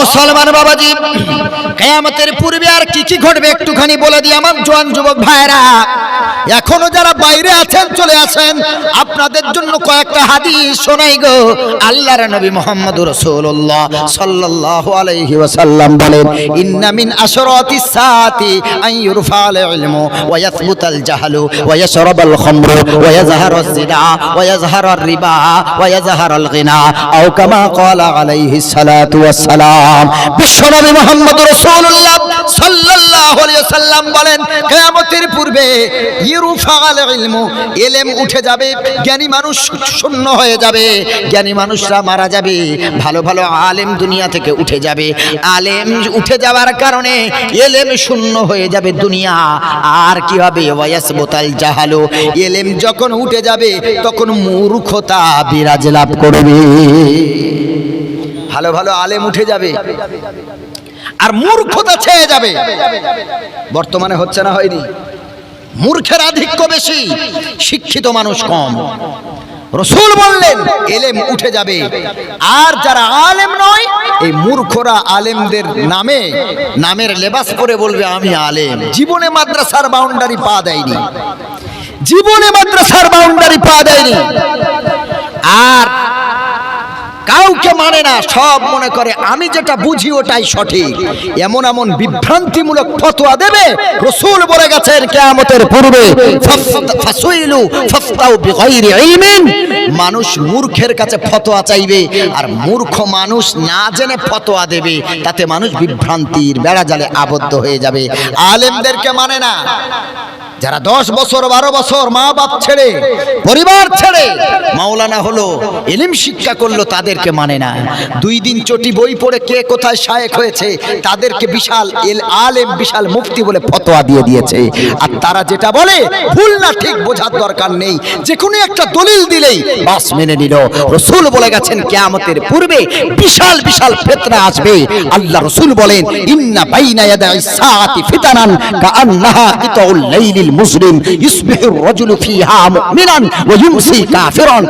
মুসলমান বাবাজি, কেয়ামতের পূর্বে আর কি কি ঘটবে একটুখানি বলে দিই আমার জোয়ান যুবক ভাইরা এখনও যারা বাইরে আছেন, চলে আসেন। আপনাদের জন্য কয়েকটা হাদিস শোনাই গো। আল্লাহর নবী মোহাম্মদ রাসূলুল্লাহ সাল্লাল্লাহু আলাইহি ওয়াসাল্লাম বলেন, ইন্না মিন আশরাতিস সাআতি আন ইউরফাল ইলমু ওয়া ইয়াসবুতাল জাহলু ওয়া ইয়াশরাবাল খামরু ওয়া ইয়াজহারুজ জিনা ওয়া ইয়াজহারুর রিবা ওয়া ইয়াজহারুল গিনা আও কামা ক্বালা আলাইহিস সালাতু ওয়াস সালাম বিশ্বনবী মুহাম্মদ রাসূলুল্লাহ সাল্লাল্লাহু আলাইহি ওয়াসাল্লাম বলেন, কিয়ামতের পূর্বে ইউরফাল ইলমু ইলম উঠে যাবে, জ্ঞানী মানুষ শূন্য হয়ে যাবে, জ্ঞানী মানুষরা মারা যাবে, ভালো ভালো আলেম দুনিয়া থেকে উঠে যাবে। আলেম উঠে যাওয়ার কারণে এলেম শূন্য হয়ে যাবে দুনিয়া। আর কি হবে? ওয়াসবতাল জাহালো। এলেম যখন উঠে যাবে, তখন মূর্খতা বিরাজ লাভ করবে। ভালো ভালো আলেম উঠে যাবে। আর মূর্খতা ছেয়ে যাবে। বর্তমানে হচ্ছে না হয়নি। মূর্খের আধিক্য বেশি, শিক্ষিত মানুষ কম। রসুল বললেন, এলেম উঠে যাবে। আর যারা আলেম নয়, এই মূর্খরা আলেমদের নামে, নামের লেবাস পরে বলবে, আমি আলেম। জীবনে মাদ্রাসার বাউন্ডারি পা দেয়নি। জীবনে মাদ্রাসার বাউন্ডারি পা দেয়নি। আর কাউকে মানে না, সব মনে করে। আমি যেটা বুঝি ওটাই সঠিক। এমন এমন বিভ্রান্তিমূলক ফতোয়া দেবে, রসুল বলে গেছেন কেয়ামতের পূর্বে মানুষ মূর্খের কাছে ফতোয়া চাইবে, আর মূর্খ মানুষ না জেনে ফতোয়া দেবে, তাতে মানুষ বিভ্রান্তির বেড়াজালে আবদ্ধ হয়ে যাবে। আলেমদেরকে মানে না। যারা দশ বছর, বারো বছর মা বাপ ছেড়ে, পরিবার ছেড়ে মাওলানা হলো এলিম শিক্ষা করল, তাদেরকে মানে না। দুই দিন চটি বই পড়ে কে কোথায় শায়েক হয়েছে, তাদেরকে বিশাল এল আলেম, বিশাল মুফতি বলে ফতোয়া দিয়ে দিয়েছে। আর তারা যেটা বলে, ভুল না, ঠিক বোঝার দরকার নেই। যে কোনো একটা দলিল দিলেই বাস মেনে নিল। রসুল বলে গেছেন, কেয়ামতের পূর্বে বিশাল বিশাল ফেতনা আসবে। আল্লাহ রসুল বলেন, ইন্না বাইনা ইয়াদাই সাআতি ফিতানান কাআন্নাহা ইতাউল লাইলিল মুসলিম, ইসবিহুর রাজুলু ফিহা মুমিনান ওয়া ইউমসি কাফিরান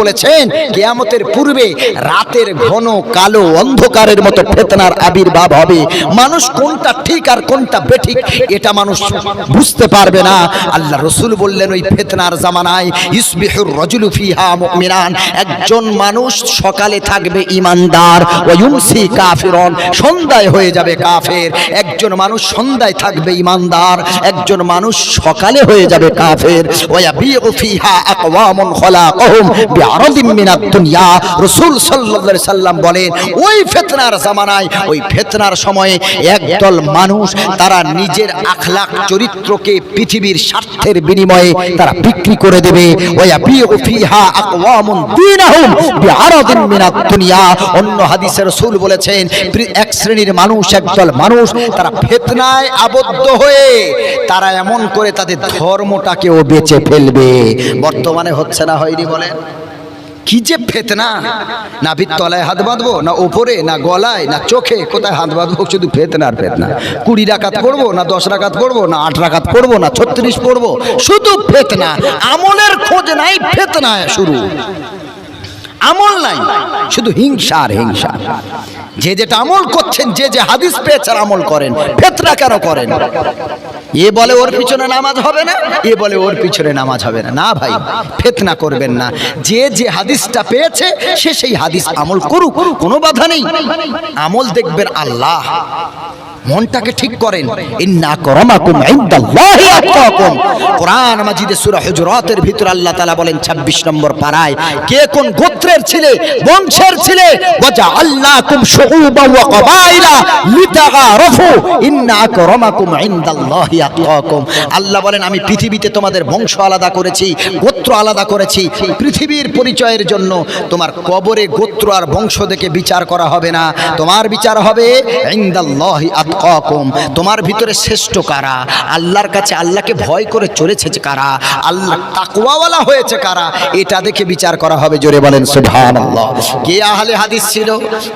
বলেছেন, কিয়ামতের পূর্বে রাতের ঘন কালো অন্ধকারের মতো ফেতনার আবির্ভাব হবে। মানুষ কোনটা ঠিক আর কোনটা বেঠিক, এটা মানুষ বুঝতে পারবে না। আল্লাহ রসুল বললেন, ওই ফেতনার জামানায় ইসবিহুর রাজুলু ফিহা মুমিনান, একজন মানুষ সকালে থাকবে ইমানদার ওয়া ইউমসি কাফিরন সন্ধ্যায় হয়ে যাবে কাফের। একজন মানুষ সন্ধ্যায় থাকবে ইমানদার, একজন মানুষ সকালে হয়ে যাবে কাফের। ওয়া বিউ ফিহা আকওয়ামুন খলাকাহুম বিআরাদিন মিনাদ দুনিয়া। রাসূল সাল্লাল্লাহু আলাইহি সাল্লাম বলেন, ওই ফিতনার জামানায়, ওই ফিতনার সময়ে একদল মানুষ তারা নিজের আখলাক চরিত্রকে পৃথিবীর স্বার্থের বিনিময়ে তারা বিক্রি করে দেবে। ওয়া বিউ ফিহা আকওয়ামুন মিনাদ দুনিয়া। অন্য হাদিসে রাসূল বলেছেন, এক শ্রেণির মানুষ, একদল মানুষ তারা ফেতনায় আবদ্ধ হয়ে তারা এমন করে তাদের ধর্মটাকেও বেঁচে ফেলবে? বর্তমানে হচ্ছে না হয়নি বলেন কি যে ফেতনা! না তলায় হাত বাঁধবো, না ওপরে, না গলায়, না চোখে, কোথায় হাত বাঁধবো? শুধু ফেতনা আর ফেতনা। কুড়ি রাকাত পড়ব না দশ রাকাত পড়ব না আট রাকাত পড়ব না ছত্রিশ পড়ব? শুধু ফেতনা। আমলের খোঁজ নাই ফেতনা শুরু। আমল নাই, শুধু হিংসা আর হিংসা। যে যেটা আমল করছেন, যে যে হাদিস পেয়েছেন আমল করেন। ফেতরা কেন করেন? এ বলে ওর পিছনে নামাজ হবে না, এ বলে ওর পিছনে নামাজ হবে না। না ভাই, ফেতনা করবেন না। যে যে হাদিসটা পেয়েছে, সে সেই হাদিস আমল করুক, কোনো বাধা নেই। আমল দেখবেন আল্লাহ। মনটাকে ঠিক করেন। ইন্না করমাকুম ইনদাল্লাহি আতকাকুম কোরআন মাজিদে সূরা হুজুরাতের ভিতর আল্লাহ তাআলা বলেন 26 নম্বর পারায় কে কোন গোত্রের ছিলে, বংশের ছিলে? ওয়াজা আল্লাকুম শুউবা ওয়া কবাইলা লিতাগারাফু ইন্না আকরামাকুম ইনদাল্লাহি আতকাকুম আল্লাহ বলেন, আমি পৃথিবীতে তোমাদের বংশ আলাদা করেছি, গোত্র আলাদা করেছি। পৃথিবীর পরিচয়ের জন্য তোমার কবরে গোত্র আর বংশ দেখে বিচার করা হবে না। তোমার বিচার হবে ইনদাল্লাহি আতকাকুম আতকাকুম তোমার ভিতরে শ্রেষ্ঠ কারা? আল্লাহর কাছে আল্লাহকে ভয় করে চলেছে কারা? আল্লাহ তাকওয়াওয়ালা হয়েছে কারা? এটা দেখে বিচার করা হবে, জোরে বলেন, সুবহানাল্লাহ। কে আহলে হাদিস ছিল?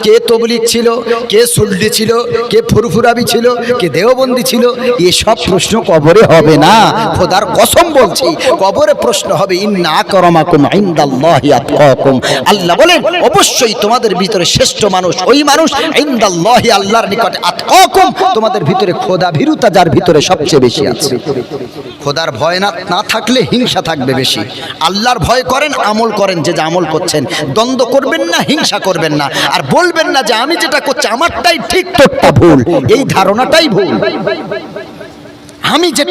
কে তবলিগ ছিল? কে সুলডি ছিল? কে ফুরফুরাবি ছিল? কে দেওবন্দি ছিল? এসব প্রশ্ন কবরে হবে না। খোদার কসম বলছি, কবরে প্রশ্ন হবে, ইন্না আকরামাকুম ইনদাল্লাহি আতকাকুম। আল্লাহ বলেন, অবশ্যই তোমাদের ভিতরে শ্রেষ্ঠ মানুষ, ওই মানুষ ইনদাল্লাহি আল্লাহর নিকটে আতকাকুম। তোমাদের ভিতরে খোদা ভীরুতা যার ভিতরে সবচেয়ে বেশি আছে। খোদার ভয় না না থাকলে হিংসা থাকবে বেশি। আল্লাহর ভয় করেন, আমল করেন, যে যা আমল করছেন। দ্বন্দ্ব করবেন না, হিংসা করবেন না। আর বলবেন না যে আমি যেটা করছি, আমারটাই ঠিক তোরটা ভুল। এই ধারণাটাই ভুল। আমি যে